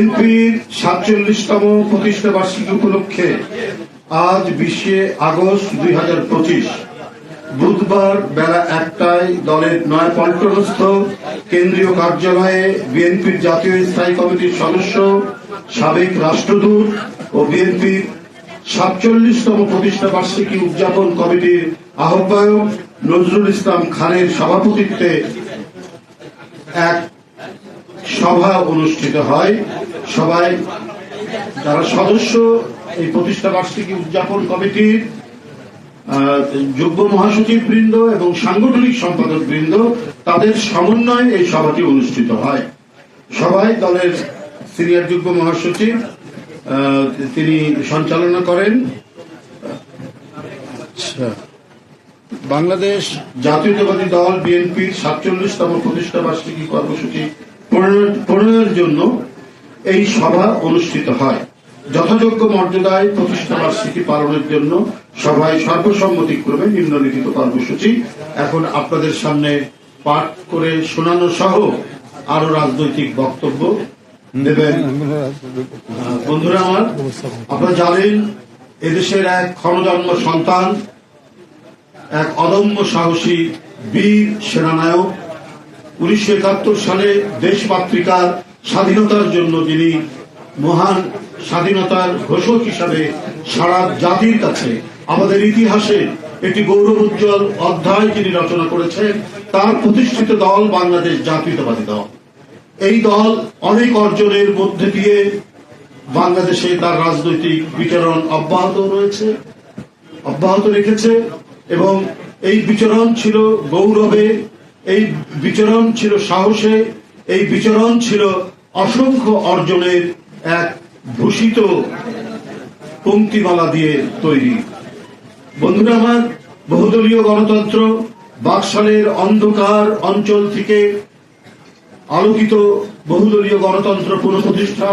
বিএনপির সাতচল্লিশতম প্রতিষ্ঠা বার্ষিকী উপলক্ষে আজ বিশে আগস্ট দুই হাজার পঁচিশ বুধবার বেলা একটায় দলের নয়াপল্টনস্থ কেন্দ্রীয় কার্যালয়ে বিএনপির জাতীয় স্থায়ী কমিটির সদস্য, সাবেক রাষ্ট্রদূত ও বিএনপির সাতচল্লিশতম প্রতিষ্ঠা বার্ষিকী উদযাপন কমিটির আহ্বায়ক নজরুল ইসলাম খানের সভাপতিত্বে এক সভা অনুষ্ঠিত হয়। সবাই যারা সদস্য এই প্রতিষ্ঠা বার্ষিকী উদযাপন কমিটির যুগ্ম মহাসচিব বৃন্দ এবং সাংগঠনিক সম্পাদক বৃন্দ তাদের সমন্বয়ে এই সভাটি অনুষ্ঠিত হয়। সবাই দলের সিনিয়র যোগ্য মহাসচিব তিনি সঞ্চালনা করেন। আচ্ছা। বাংলাদেশ জাতীয়তাবাদী দল বিএনপির সাতচল্লিশতম প্রতিষ্ঠা বার্ষিকী কর্মসূচি প্রণয়ন- প্রণয়নের জন্য এই সভা অনুষ্ঠিত হয়। যথাযোগ্য মর্যাদায় প্রতিষ্ঠা বার্ষিকী পালনের জন্য সভায় সর্বসম্মতিক্রমে নিম্নলিখিত কর্মসূচি। এখন আপনাদের সামনে পাঠ করে শোনানো সহ আরও রাজনৈতিক বক্তব্য দেবেন। বন্ধুরা আমার, আপনারা জানেন, এদেশের এক ক্ষণজন্ম সন্তান, এক অদম্য সাহসী বীর সেনানায়ক উনিশশো একাত্তর সালে দেশমাতৃকার স্বাধীনতার জন্য যিনি মহান স্বাধীনতার ঘোষক হিসাবে সারা জাতির কাছে আমাদের ইতিহাসে একটি গৌরব উজ্জ্বল অধ্যায় যিনি রচনা করেছেন, তার প্রতিষ্ঠিত দল বাংলাদেশ জাতীয়তাবাদী দল। এই দল অনেক অর্জনের মধ্যে দিয়ে বাংলাদেশে তার রাজনৈতিক বিচরণ অব্যাহত রয়েছে, অব্যাহত রেখেছে এবং এই বিচরণ ছিল গৌরবে এই বিচরণ ছিল সাহসে, এই বিচরণ ছিল অসংখ্য অর্জনের এক ভূষিত পঙ্ক্তিমালা দিয়ে তৈরি। বন্ধুরা আমার, বহুদলীয় গণতন্ত্র বাকশালের অন্ধকার অঞ্চল থেকে আলোকিত বহুদলীয় গণতন্ত্র পুনঃপ্রতিষ্ঠা,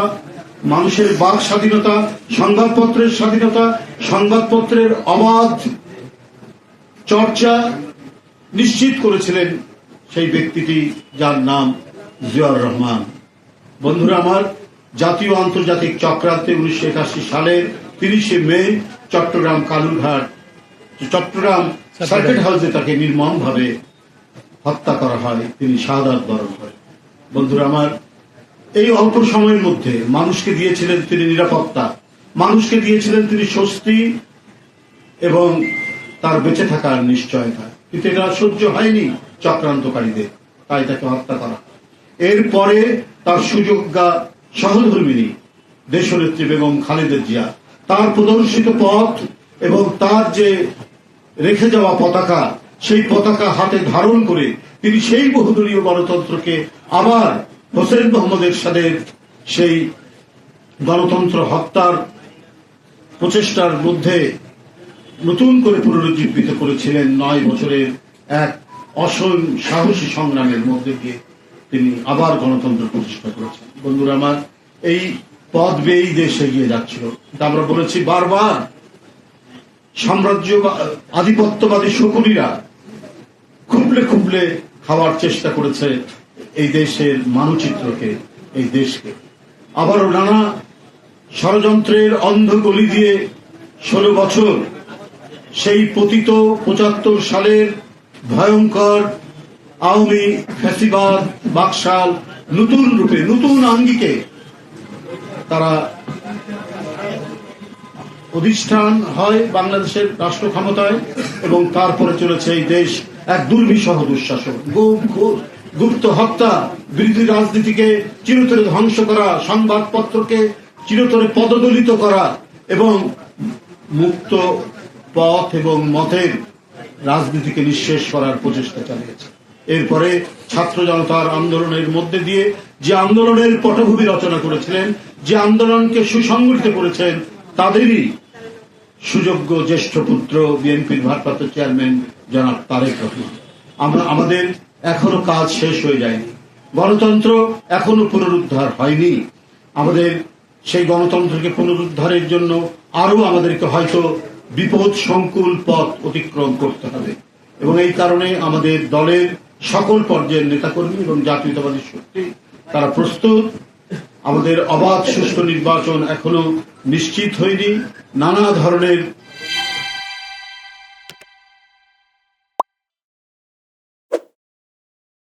মানুষের বাক স্বাধীনতা, সংবাদপত্রের স্বাধীনতা, সংবাদপত্রের অবাধ চর্চা নিশ্চিত করেছিলেন সেই ব্যক্তিটি যার নাম জিয়াউর রহমান। বন্ধুরা, আমার জাতীয় আন্তর্জাতিক চক্রান্তে উনিশশো একাশি সালের তিরিশে মে চট্টগ্রাম কালুরঘাট, চট্টগ্রাম সার্কিট হাউসে তাকে নির্মমভাবে হত্যা করা হয়, তিনি শাহাদাত বরণ করেন। বন্ধুরা, আমার এই অল্প সময়ের মধ্যে মানুষকে দিয়েছিলেন তিনি নিরাপত্তা, মানুষকে দিয়েছিলেন তিনি স্বস্তি এবং তার বেঁচে থাকার নিশ্চয়তা। কিন্তু এটা সহ্য হয়নি। চক্রান্তকারীদের, তাই তাকে হত্যা করা। এরপরে তার সুযোগ্যা সহধর্মিনী, দেশনেত্রী বেগম খালেদা জিয়া, তার প্রদর্শিত পথ এবং তার যে রেখে যাওয়া পতাকা, সেই পতাকা হাতে ধারণ করে তিনি সেই বহুদলীয় গণতন্ত্রকে আবার হোসেন মোহাম্মদ এরশাদের সেই গণতন্ত্র হত্যার প্রচেষ্টার মধ্যে নতুন করে পুনরুজ্জীবিত করেছিলেন নয় বছরের এক অসীম সাহসী সংগ্রামের মধ্যে দিয়ে তিনি আবার গণতন্ত্র প্রতিষ্ঠা করেছেন। বন্ধুরা, আমার এই পথ বেয়েই দেশ এগিয়ে যাচ্ছিল। আমরা বলেছি বারবার সাম্রাজ্য আধিপত্যবাদী শকুনিরা খুবলে খুবলে খাওয়ার চেষ্টা করেছে এই দেশের মানচিত্রকে, এই দেশকে। আবারও নানা ষড়যন্ত্রের অন্ধ গলি দিয়ে ষোলো বছর সেই পতিত পঁচাত্তর সালের ভয়ঙ্কর আওয়ামী ফ্যাসিবাদ, বাকশাল, নতুন রূপে, নতুন আঙ্গিকে তারা অধিষ্ঠান হয় বাংলাদেশের রাষ্ট্র ক্ষমতায় এবং তারপরে চলেছে এই দেশ এক দুর্বিষহ দুঃশাসন। গুপ্ত হত্যা, বিরোধী রাজনীতিকে চিরতরে ধ্বংস করা, সংবাদপত্রকে চিরতরে পদদলিত করা এবং মুক্ত পথ এবং মতের রাজনীতিকে নিঃশেষ করার প্রচেষ্টা চালিয়েছে। এরপরে ছাত্র জনতার আন্দোলনের মধ্যে দিয়ে যে আন্দোলনের পটভূমি রচনা করেছিলেন, যে আন্দোলনকে সুসংগঠিত করেছেন, তাদেরই সুযোগ্য জ্যেষ্ঠ পুত্র বিএনপির ভারপ্রাপ্ত চেয়ারম্যান জনাব তারেক রহমান। আমরা, আমাদের এখনও কাজ শেষ হয়ে যায়নি। গণতন্ত্র এখনও পুনরুদ্ধার হয়নি। আমাদের সেই গণতন্ত্রকে পুনরুদ্ধারের জন্য আরও আমাদেরকে হয়তো বিপদ সংকুল পথ অতিক্রম করতে হবে। এবং এই কারণে আমাদের দলের সকল পর্যায়ের নেতাকর্মী এবং জাতীয়তাবাদী শক্তি, তারা প্রস্তুত। আমাদের অবাধ সুষ্ঠু নির্বাচন এখনও নিশ্চিত হয়নি। নানা ধরনের